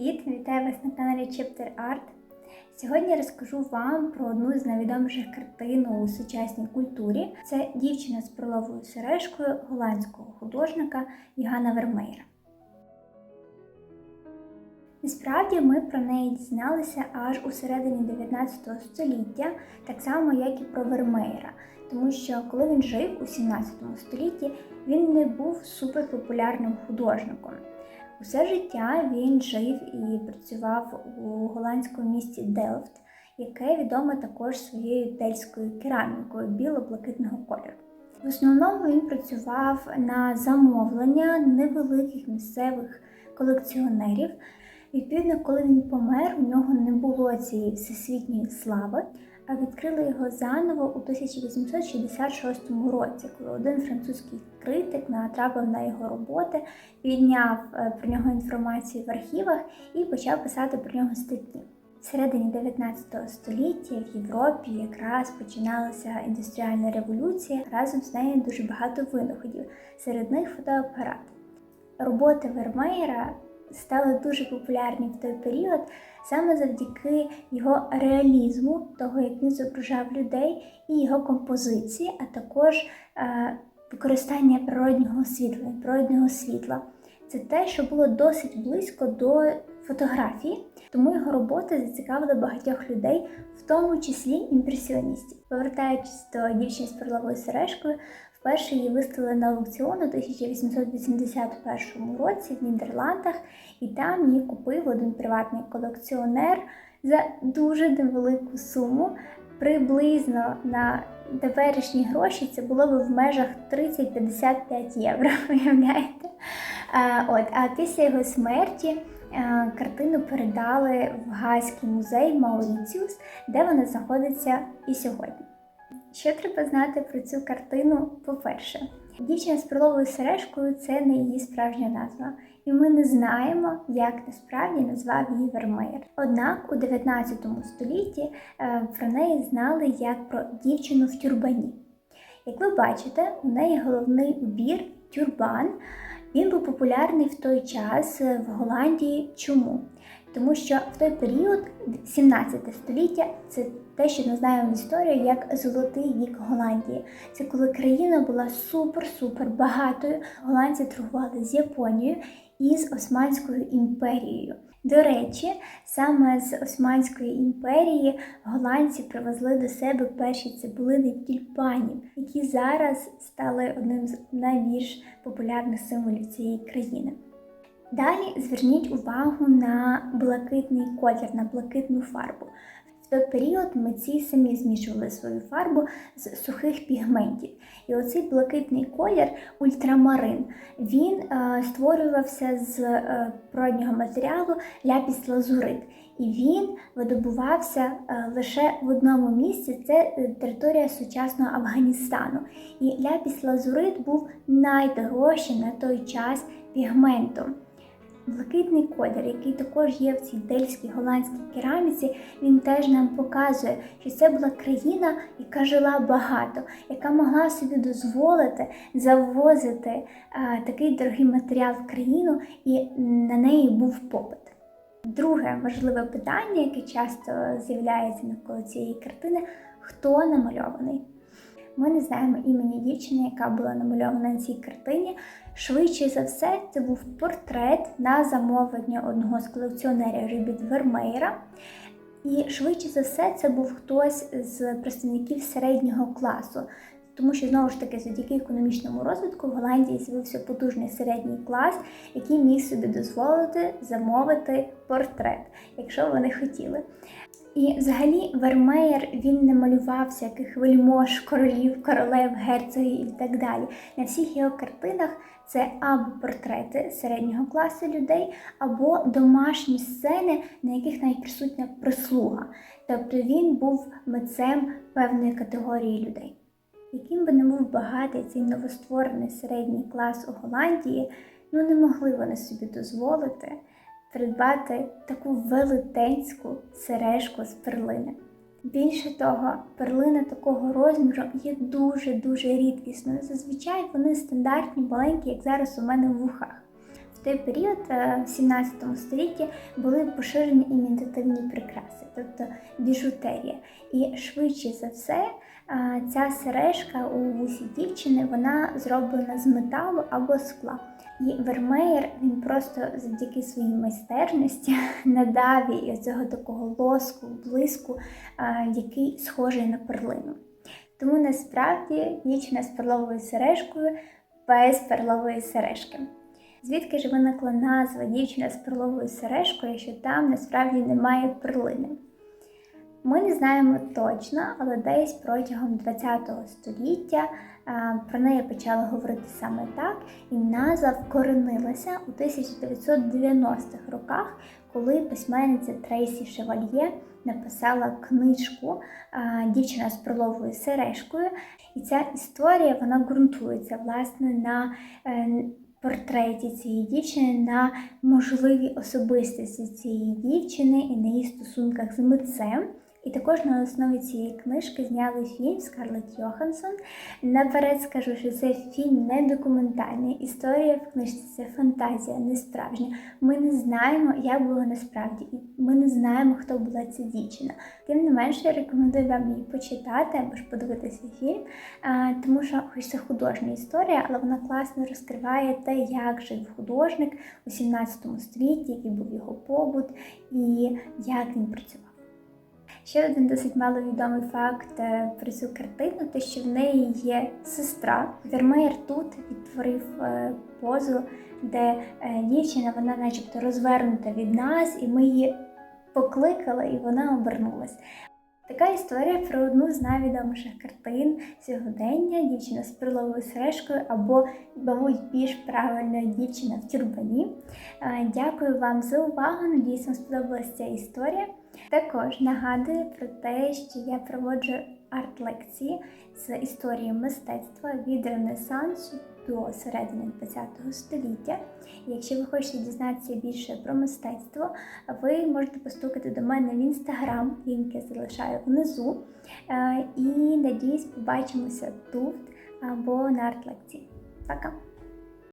Привіт! Вітаю вас на каналі Chapter Art. Сьогодні розкажу вам про одну з найвідоміших картин у сучасній культурі. Це дівчина з проловою сережкою голландського художника Йогана Вермеєра. Насправді ми про неї дізналися аж у середині 19 століття, так само як і про Вермеєра. Тому що коли він жив у 17 столітті, він не був суперпопулярним художником. Усе життя він жив і працював у голландському місті Делфт, яке відоме також своєю тельською керамікою біло-блакитного кольору. В основному він працював на замовлення невеликих місцевих колекціонерів. Відповідно, коли він помер, у нього не було цієї всесвітньої слави, а відкрили його заново у 1866 році, коли один французький критик натрапив на його роботи, підняв е, про нього інформацію в архівах і почав писати про нього статті. В середині 19 століття в Європі якраз починалася індустріальна революція. Разом з нею дуже багато винаходів, серед них фотоапарат. Роботи Вермеєра стали дуже популярні в той період саме завдяки його реалізму, того, як він зображав людей, і його композиції, а також е, використання природнього світла, природнього світла. Це те, що було досить близько до фотографії, тому його роботи зацікавили багатьох людей, в тому числі імпресіоністів. Повертаючись до дівчини з перловою сережкою, вперше її виставили на аукціон у 1881 році в Нідерландах, і там її купив один приватний колекціонер за дуже невелику суму. Приблизно на теперішні гроші це було б в межах 30-55 євро. Уявляєте? А, от, а після його смерті картину передали в Гаазький музей Мауріціус, де вона знаходиться і сьогодні. Що треба знати про цю картину? По-перше, дівчина з перловою сережкою це не її справжня назва, і ми не знаємо, як насправді назвав її Вермеєр. Однак у 19 столітті е, про неї знали як про дівчину в тюрбані. Як ви бачите, у неї головний убір тюрбан. Він був популярний в той час в Голландії. Чому? Тому що в той період, 17 століття, це те, що ми знаємо в історії як золотий вік Голландії. Це коли країна була супер-супер багатою. Голландці торгували з Японією і з Османською імперією. До речі, саме з Османської імперії голландці привезли до себе перші цибулини тюльпанів, які зараз стали одним з найбільш популярних символів цієї країни. Далі зверніть увагу на блакитний колір, на блакитну фарбу. В той період митці самі змішували свою фарбу з сухих пігментів. І оцей блакитний колір ультрамарин, він е, створювався з е, природнього матеріалу ляпіс лазурит. І він видобувався е, лише в одному місці це е, територія сучасного Афганістану. І ляпіс лазурит був найдорожчим на той час пігментом. Блакитний колір, який також є в цій дельській голландській кераміці, він теж нам показує, що це була країна, яка жила багато, яка могла собі дозволити завозити а, такий дорогий матеріал в країну, і на неї був попит. Друге важливе питання, яке часто з'являється навколо цієї картини: хто намальований? Ми не знаємо імені дівчини, яка була намальована на цій картині. Швидше за все, це був портрет на замовлення одного з колекціонерів Рібіт Вермеєра. І швидше за все, це був хтось з представників середнього класу. Тому що знову ж таки, завдяки економічному розвитку в Голландії з'явився потужний середній клас, який міг собі дозволити замовити портрет, якщо вони хотіли. І взагалі Вермеєр він не малював яких вельмож, королів, королев, герцогів і так далі. На всіх його картинах це або портрети середнього класу людей, або домашні сцени, на яких навіть присутня прислуга. Тобто він був митцем певної категорії людей. Яким би не був багатий цей новостворений середній клас у Голландії, ну не могли вони собі дозволити придбати таку велетенську сережку з перлини. Більше того, перлини такого розміру є дуже-дуже рідкісною. Зазвичай вони стандартні, маленькі, як зараз у мене в вухах. В той період, е, в 17 столітті, були поширені імітативні прикраси, тобто біжутерія. І швидше за все, ця сережка у вусі дівчини вона зроблена з металу або скла. І Вермеєр він просто завдяки своїй майстерності надав цього такого лоску, блиску, який схожий на перлину. Тому насправді дівчина з перловою сережкою без перлової сережки. Звідки ж виникла назва дівчина з перловою сережкою, якщо там насправді немає перлини? Ми не знаємо точно, але десь протягом ХХ століття е, про неї почали говорити саме так, і назва вкоренилася у 1990-х роках, коли письменниця Трейсі Шевальє написала книжку е, Дівчина з перловою сережкою. І ця історія вона ґрунтується власне на е, портреті цієї дівчини, на можливій особистості цієї дівчини і на її стосунках з митцем. І також на основі цієї книжки зняли фільм Скарлетт Йоханссон. Наперед скажу, що це фільм не документальний. Історія в книжці це фантазія, не справжня. Ми не знаємо, як було насправді, і ми не знаємо, хто була ця дівчина. Тим не менше, я рекомендую вам її почитати або ж подивитися фільм, тому що, хоч це художня історія, але вона класно розкриває те, як жив художник у 17 столітті, який був його побут і як він працював. Ще один досить маловідомий факт е, про цю картину, те, що в неї є сестра. Вермеєр тут відтворив е, позу, де е, дівчина вона начебто розвернута від нас, і ми її покликали, і вона обернулась. Така історія про одну з найвідоміших картин сьогодення дівчина з перловою сережкою або, мабуть, більш правильно дівчина в тюрбані. Дякую вам за увагу. Надіюсь, вам сподобалася ця історія. Також нагадую про те, що я проводжу арт-лекції з історії мистецтва від Ренесансу до середини ХХ століття. Якщо ви хочете дізнатися більше про мистецтво, ви можете постукати до мене в інстаграм, лінк я залишаю внизу. Е, І надіюсь, побачимося тут або на арт-лекції. Пока!